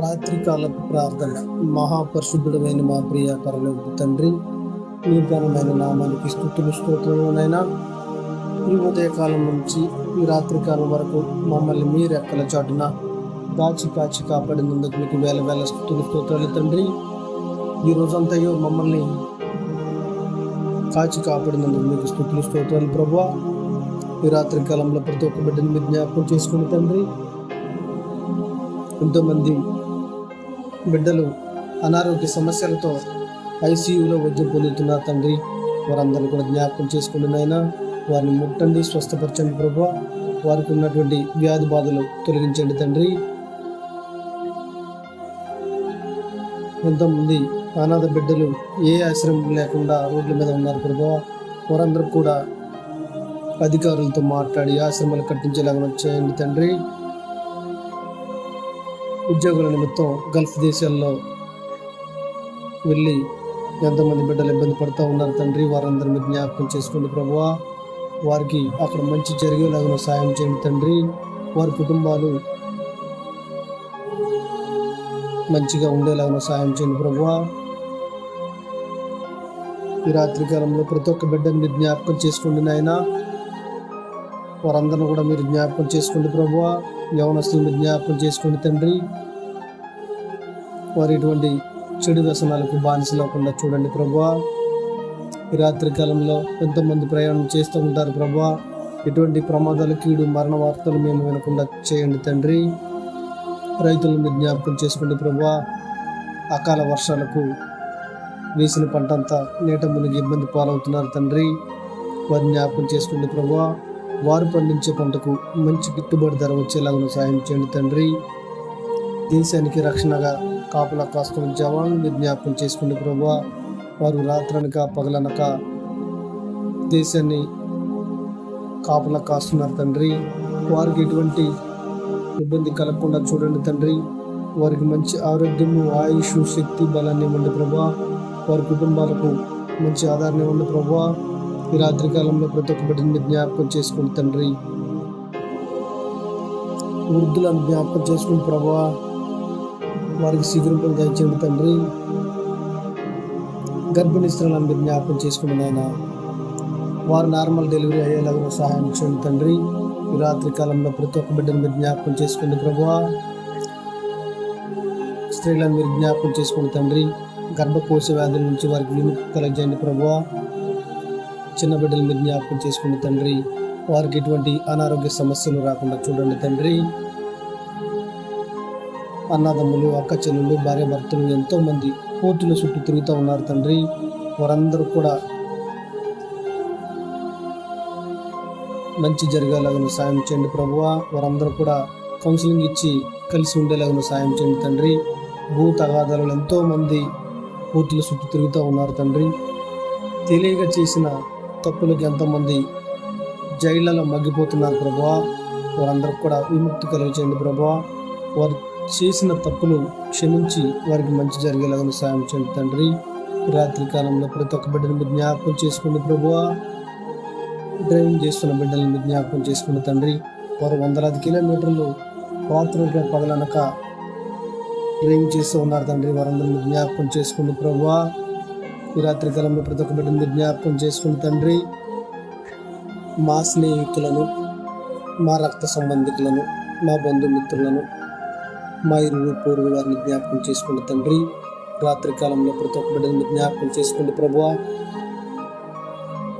రాత్రికాల ప్రార్థన. మహాపరిశుద్ధుడమైన మా ప్రియ పరలోకి తండ్రి మీ ఘనమైన నామానికి స్థుతులు స్తోత్రమునైనా ఈ ఉదయకాలం నుంచి ఈ రాత్రికాలం వరకు మమ్మల్ని మీ రెక్కల చాటున దాచి కాచి కాపాడినందుకు మీకు వేల వేల స్థుతులు స్తోత్రాలు తండ్రి. ఈ రోజంతయో మమ్మల్ని కాచి కాపాడినందుకు మీకు స్థుతులు స్తోత్రాలు ప్రభు ఈ రాత్రి కాలంలో ప్రతి ఒక్క బిడ్డను మీరు జ్ఞాపకం చేసుకుని తండ్రి ఎంతోమంది బిడ్డలు అనారోగ్య సమస్యలతో ఐసీయూలో వైద్యం పొందుతున్నారు తండ్రి వారందరూ కూడా జ్ఞాపకం చేసుకుని నాయన. వారిని ముట్టండి స్వస్థపరచండి ప్రభు. వారికి ఉన్నటువంటి వ్యాధి బాధలు తొలగించండి తండ్రి. ఎంతోమంది అనాథ బిడ్డలు ఏ ఆశ్రమం లేకుండా రోడ్ల మీద ఉన్నారు ప్రభు. వారందరూ కూడా అధికారులతో మాట్లాడి ఆశ్రమాలు కట్టించేలాగా చేయండి తండ్రి. ఉద్యోగుల నిమిత్తం గల్ఫ్ దేశాల్లో వెళ్ళి ఎంతమంది బిడ్డలు ఇబ్బంది పడుతూ ఉన్నారు తండ్రి. వారందరిని జ్ఞాపకం చేసుకోండి ప్రభువా. వారికి అక్కడ మంచి జరిగేలాగా సాయం చేయండి తండ్రి. వారి కుటుంబాలు మంచిగా ఉండేలాగా సాయం చేయండి ప్రభువా. ఈ రాత్రి కాలంలో ప్రతి ఒక్క బిడ్డని మీరు జ్ఞాపకం చేసుకోండి నాయన. వారందరిని కూడా మీరు జ్ఞాపకం చేసుకోండి ప్రభువ. యవనస్తులు మీరు జ్ఞాపకం చేసుకోండి తండ్రి. వారి ఇటువంటి చెడు వ్యసనాలకు బానిస లేకుండా చూడండి ప్రభువా. ఈ రాత్రి కాలంలో ఎంతోమంది ప్రయాణం చేస్తూ ఉంటారు ప్రభా ఎటువంటి ప్రమాదాలు కీడు మరణ వార్తలు మేము వినకుండా చేయండి తండ్రి. రైతులను మీరు జ్ఞాపకం చేసుకోండి ప్రభా అకాల వర్షాలకు వేసిన పంట అంతా నీట మునిగి ఇబ్బంది పాలవుతున్నారు తండ్రి. వారిని జ్ఞాపకం చేసుకోండి ప్రభా వారు పండించే పంటకు మంచి గిట్టుబాటు ధర వచ్చేలాగా సాయం చేయండి తండ్రి. దేశానికి రక్షణగా కాపలా కాస్తున్న జవాన్లు జ్ఞాపకం చేసుకోండి ప్రభా. వారు రాత్రనక పగలనక దేశాన్ని కాపలా కాస్తున్నారు తండ్రి. వారికి ఎటువంటి ఇబ్బంది కలగకుండా చూడండి తండ్రి. వారికి మంచి ఆరోగ్యము ఆయుష్ శక్తి బలాన్ని ఇవ్వండి ప్రభా. వారి కుటుంబాలకు మంచి ఆధారణ ఇవ్వండి ప్రభా. ఈ రాత్రి కాలంలో ప్రతి ఒక్క బిడ్డని మీరు జ్ఞాపకం చేసుకోండి తండ్రి వృద్ధులను జ్ఞాపకం చేసుకోండి ప్రభా వారికి శిగురుపై దయచేయండి తండ్రి. గర్భిణీ స్త్రీలను మీరు జ్ఞాపకం చేసుకుని నాయన వారు నార్మల్ డెలివరీ అయ్యేలాగా సహాయం చేయండి తండ్రి. ఈ రాత్రి కాలంలో ప్రతి ఒక్క బిడ్డను మీరు జ్ఞాపకం చేసుకోండి ప్రభువా స్త్రీలను మీరు జ్ఞాపకం చేసుకోండి తండ్రి గర్భకోశ వ్యాధుల నుంచి వారికి విముక్తి కలగజేయండి ప్రభువా చిన్న బిడ్డలు మీరు జ్ఞాపకం చేసుకోండి తండ్రి వారికి ఎటువంటి అనారోగ్య సమస్యలు రాకుండా చూడండి తండ్రి. అన్నదమ్ములు అక్క చెల్లెలు భార్య భర్తలు ఎంతోమంది కోర్టుల చుట్టూ తిరుగుతూ ఉన్నారు తండ్రి. వారందరూ కూడా మంచి జరిగేలాగా సాయం చేయండి ప్రభువా వారందరూ కూడా కౌన్సిలింగ్ ఇచ్చి కలిసి ఉండేలాగా సాయం చేయండి తండ్రి. భూ తగాదాలు ఎంతోమంది కోర్టుల చుట్టూ తిరుగుతూ ఉన్నారు తండ్రి. తెలియక చేసిన తప్పులకు ఎంతోమంది జైళ్ళలో మగ్గిపోతున్నారు ప్రభువా. వారందరికి కూడా విముక్తి కలిగించండి ప్రభువా. వారు చేసిన తప్పులు క్షమించి వారికి మంచి జరిగేలాగా సాయం చేయండి తండ్రి. రాత్రి కాలంలో ప్రతి ఒక్క బిడ్డను మీరు జ్ఞాపకం చేసుకోండి ప్రభువా. డ్రైవింగ్ చేస్తున్న బిడ్డలను మీరు జ్ఞాపకం చేసుకోండి తండ్రి. వారు వందలాది కిలోమీటర్లు రాత్రులుగా పగలనక డ్రైవింగ్ చేస్తూ ఉన్నారు తండ్రి. వారందరిని జ్ఞాపకం చేసుకోండి ప్రభువా. ఈ రాత్రి కాలంలో ప్రతి ఒక్క బిడ్డని జ్ఞాపకం చేసుకుని తండ్రి మా స్నేహితులను మా రక్త సంబంధికులను మా బంధుమిత్రులను మా ఇరువు పూర్వు వారిని జ్ఞాపకం చేసుకుని తండ్రి రాత్రి కాలంలో ప్రతి ఒక్క బిడ్డని జ్ఞాపకం చేసుకోండి ప్రభువా.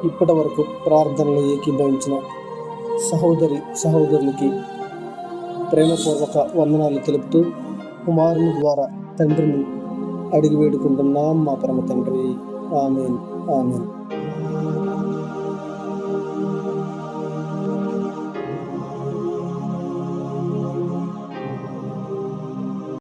ఇప్పటి వరకు ప్రార్థనలో ఏకీభవించిన సహోదరి సహోదరులకి ప్రేమపూర్వక వందనాలు తెలుపుతూ కుమారుని ద్వారా తండ్రిని అడిగి వేడుకుంటున్నాం మా పరమ తండ్రి. Amen. Amen.